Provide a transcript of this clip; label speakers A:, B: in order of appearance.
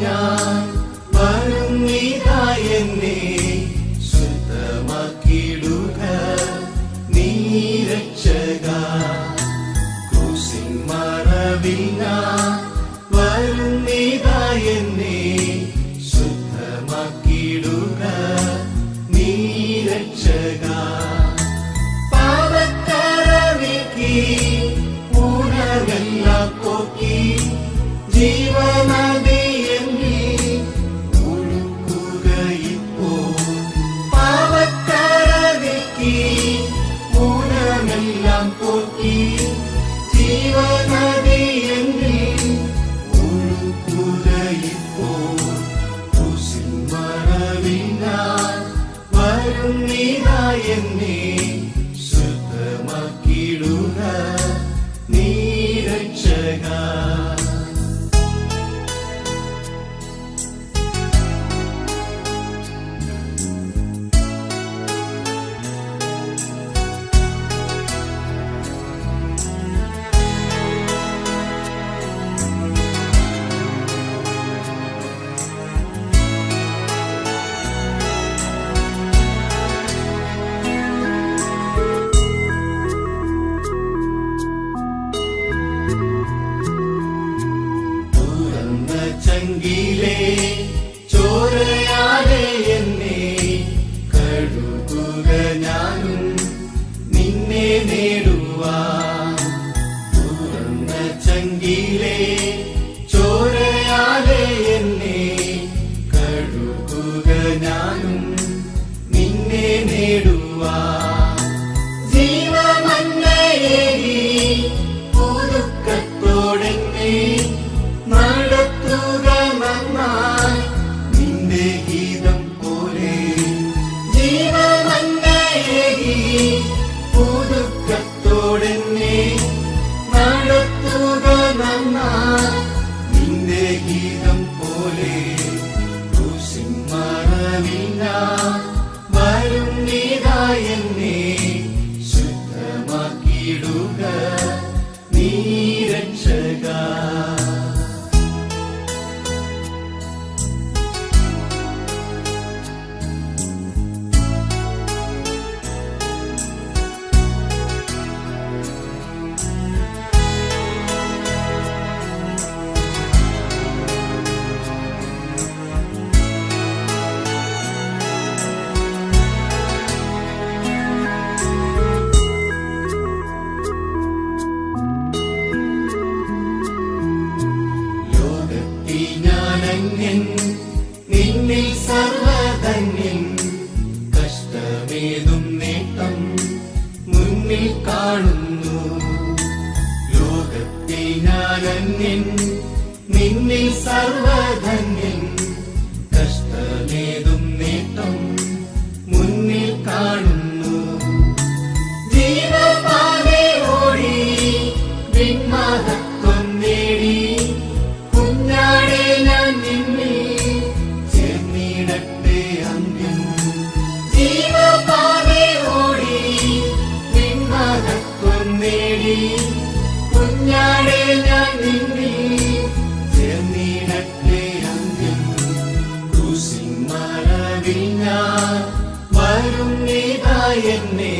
A: Yeah. எல்லாம் போக்கி ஜீவநதி எங்கில் முழு புதையிப்போ புசில் மரவினால் வரும் நீதா என்னே ചങ്കിലെ ചോരയാതെ എന്നെ കഴുകുക ഞാനും നിന്നെ നേടുവാൻ. ചോരയാലെ എന്നെ കഴുകുക ഞാനും നിന്നെ നേടുവാൻ. ജീവമന്നയേകി പുതുക്കത്തോടെന്നെ നടത്തുക ഞാനന്യൻ നിന്നിൽ സർവധന്യൻ. കഷ്ടമേതും നേട്ടം മുന്നിൽ കാണുന്നു. ജീവപാതേ ഓടി ഞാൻ ഓടി കുഞ്ഞാടെ ഞാൻ നിന്നിൽ ചേർന്നിടട്ടെ അന്ത്യം. ക്രൂശിൻ മറവിൽ ഞാൻ വരും നീതാ എന്നെ.